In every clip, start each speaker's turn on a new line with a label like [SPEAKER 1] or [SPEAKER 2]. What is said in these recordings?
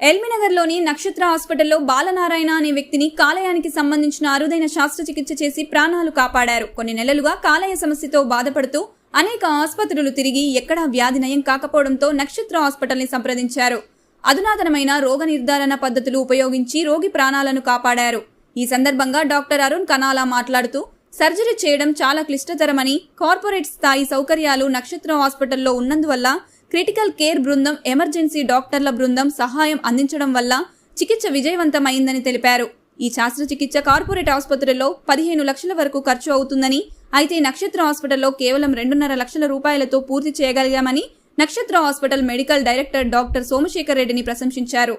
[SPEAKER 1] ఎల్మినగర్లోని నక్షత్ర హాస్పిటల్లో బాలనారాయణ అనే వ్యక్తిని కాలేయానికి సంబంధించిన అరుదైన శస్త్రచికిత్స చేసి ప్రాణాలు కాపాడారు. కొన్ని నెలలుగా కాలయ సమస్యతో బాధపడుతూ అనేక ఆసుపత్రులు తిరిగి ఎక్కడా వ్యాధి నయం కాకపోవడంతో నక్షత్ర హాస్పిటల్ని సంప్రదించారు. అధునాతనమైన రోగ నిర్ధారణ పద్ధతులు ఉపయోగించి రోగి ప్రాణాలను కాపాడారు. ఈ సందర్భంగా డాక్టర్ అరుణ్ కనాలా మాట్లాడుతూ సర్జరీ చేయడం చాలా క్లిష్టతరమని కార్పొరేట్ స్థాయి సౌకర్యాలు నక్షత్ర హాస్పిటల్లో ఉన్నందువల్ల క్రిటికల్ కేర్ బృందం ఎమర్జెన్సీ డాక్టర్ల బృందం సహాయం అందించడం వల్ల చికిత్స విజయవంతమైందని తెలిపారు. ఈ శస్త్రచికిత్స కార్పొరేట్ ఆసుపత్రిలో పదిహేను లక్షల వరకు ఖర్చు అవుతుందని అయితే నక్షత్ర హాస్పిటల్లో కేవలం రెండున్నర లక్షల రూపాయలతో పూర్తి చేయగలిగామని Nakshatra hospital medical director doctor Somasekhar రెడ్డిని ప్రశంసించారు.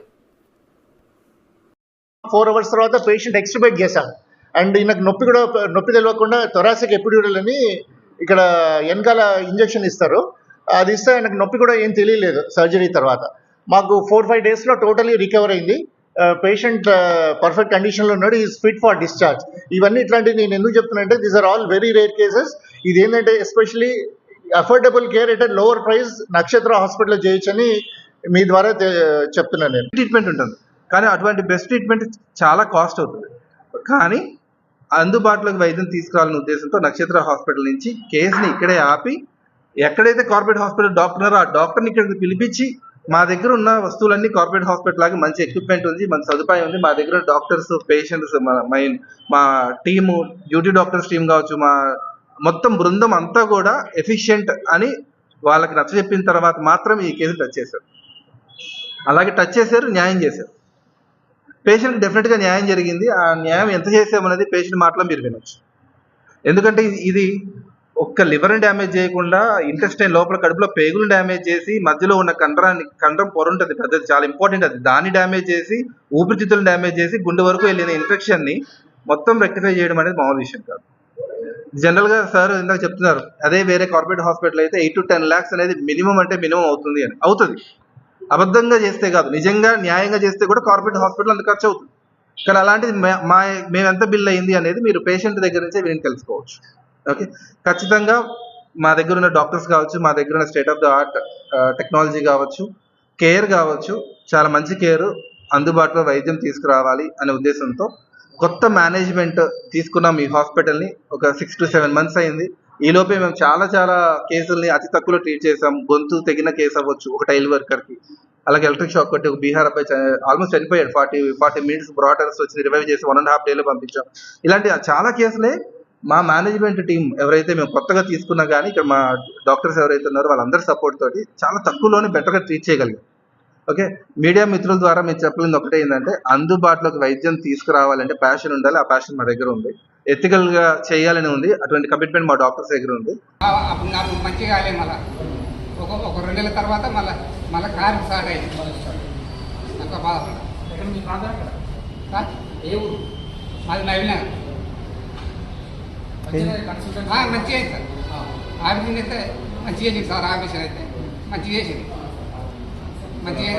[SPEAKER 2] ఫోర్ అవర్స్ తర్వాత పేషెంట్ ఎక్స్ట్రిబేట్ చేశాం అండ్ ఈయనకు నొప్పి కూడా నొప్పి తెలియకుండా థొరాసిక్ ఎపిడ్యూరల్ అని ఇక్కడ వెనకాల ఇంజెక్షన్ ఇస్తారు. అది ఇస్తే ఆయనకు నొప్పి కూడా ఏం తెలియలేదు సర్జరీ తర్వాత. మాకు ఫోర్ ఫైవ్ డేస్లో టోటలీ రికవర్ అయింది. పేషెంట్ పర్ఫెక్ట్ కండిషన్లో ఉన్నాడు. ఈజ్ ఫిట్ ఫర్ డిశ్చార్జ్ ఇవన్నీ ఇట్లాంటివి నేను ఎందుకు చెప్తున్నానంటే these are all very rare cases ఇది ఏంటంటే especially affordable care at lower price Nakshatra హాస్పిటల్లో చేయొచ్చని మీ ద్వారా చెప్తున్నాను నేను.
[SPEAKER 3] ట్రీట్మెంట్ ఉంటుంది. కానీ అటువంటి బెస్ట్ ట్రీట్మెంట్ చాలా కాస్ట్ అవుతుంది. కానీ అందుబాటులోకి వైద్యం తీసుకురావాలనే ఉద్దేశంతో నక్షత్ర హాస్పిటల్ నుంచి కేసుని ఇక్కడే ఆపి ఎక్కడైతే కార్పొరేట్ హాస్పిటల్ డాక్టర్ ఉన్నారో ఆ డాక్టర్ని ఇక్కడికి పిలిపించి మా దగ్గర ఉన్న వస్తువులన్నీ కార్పొరేట్ హాస్పిటల్ లాగా మంచి ఎక్విప్మెంట్ ఉంది మంచి సదుపాయం ఉంది. మా దగ్గర డాక్టర్స్ పేషెంట్స్ మైన్ మా టీము డ్యూటీ డాక్టర్స్ టీం కావచ్చు మా మొత్తం బృందం అంతా కూడా ఎఫిషియెంట్ అని వాళ్ళకి నచ్చజెప్పిన తర్వాత మాత్రం ఈ కేసు టచ్ చేశారు. అలాగే టచ్ చేశారు న్యాయం చేశారు. పేషెంట్ డెఫినెట్గా న్యాయం జరిగింది. ఆ న్యాయం ఎంత చేసామనేది పేషెంట్ మాటలో మీరు వినొచ్చు. ఎందుకంటే ఇది ఒక్క లివర్ని డ్యామేజ్ చేయకుండా ఇంటెస్టైన్ లోపల కడుపులో పేగులు డ్యామేజ్ చేసి మధ్యలో ఉన్న కండరాన్ని కండరం పొర ఉంటుంది పెద్దది చాలా ఇంపార్టెంట్ అది. దాన్ని డ్యామేజ్ చేసి ఊపిరితిత్తులను డ్యామేజ్ చేసి గుండె వరకు వెళ్ళిన ఇన్ఫెక్షన్ని మొత్తం రెక్టిఫై చేయడం అనేది మామూలు విషయం కాదు. జనరల్గా సార్ ఇందాక చెప్తున్నారు అదే వేరే కార్పొరేట్ హాస్పిటల్ అయితే ఎయిట్ టు టెన్ ల్యాక్స్ అనేది మినిమం అంటే మినిమం అవుతుంది అని. అవుతుంది. అబద్ధంగా చేస్తే కాదు. నిజంగా న్యాయంగా చేస్తే కూడా కార్పొరేట్ హాస్పిటల్ అంత ఖర్చు అవుతుంది కానీ అలాంటిది మా మేము ఎంత బిల్ అయింది అనేది మీరు పేషెంట్ దగ్గర నుంచే విని తెలుసుకోవచ్చు. ఓకే ఖచ్చితంగా మా దగ్గర ఉన్న డాక్టర్స్ కావచ్చు మా దగ్గర ఉన్న state of the art technology కావచ్చు కేర్ కావచ్చు చాలా మంచి కేర్ అందుబాటులో వైద్యం తీసుకురావాలి అనే ఉద్దేశంతో కొత్త మేనేజ్మెంట్ తీసుకున్నాం ఈ హాస్పిటల్ని. ఒక సిక్స్ టు సెవెన్ మంత్స్ అయింది. ఈ లోపే మేము చాలా చాలా కేసుల్ని అతి తక్కువలో ట్రీట్ చేసాం గొంతు తెగిన కేసు అవ్వచ్చు ఒక టైల్ వర్కర్కి. అలాగే ఎలక్ట్రిక్ షాక్ కొట్టి ఒక బీహార్ అబ్బాయి ఆల్మోస్ట్ చనిపోయాడు. ఫార్టీ ఫార్టీ మినిట్స్ బ్రాటర్స్ వచ్చి రివైవ్ చేసి వన్ అండ్ హాఫ్ డేలో పంపించాం. ఇలాంటి చాలా కేసులే మా మేనేజ్మెంట్ టీం ఎవరైతే మేము కొత్తగా తీసుకున్నా కానీ ఇక్కడ మా డాక్టర్స్ ఎవరైతే ఉన్నారో వాళ్ళందరి సపోర్ట్ తోటి చాలా తక్కువలోనే బెటర్గా ట్రీట్ చేయగలిగాం. ఓకే మీడియా మిత్రుల ద్వారా మీరు చెప్పలేదు ఒకటే ఏంటంటే అందుబాటులోకి వైద్యం తీసుకురావాలంటే ప్యాషన్ ఉండాలి. ఆ ప్యాషన్ మా దగ్గర ఉంది. ఎథికల్గా చేయాలని ఉంది. అటువంటి కమిట్మెంట్ మా డాక్టర్స్ దగ్గర ఉంది.
[SPEAKER 4] ఆ- అప్పుడు నాకు మంచిగా కాలే మళ్ళా. ఒక ఒక రెండు నెలల తర్వాత మళ్ళా మళ్ళీ కారు స్టార్ట్ అయింది. నాకు బాధపడ్డా ఆ? ఏ ఊరు? మాది నవీనగర్ మంచిగా అవుతుంది ఆఫీసింగ్ అయితే మంచిగా చేస్తారు ఆఫీసర్ అయితే మంచిగా చేసింది మంచిగా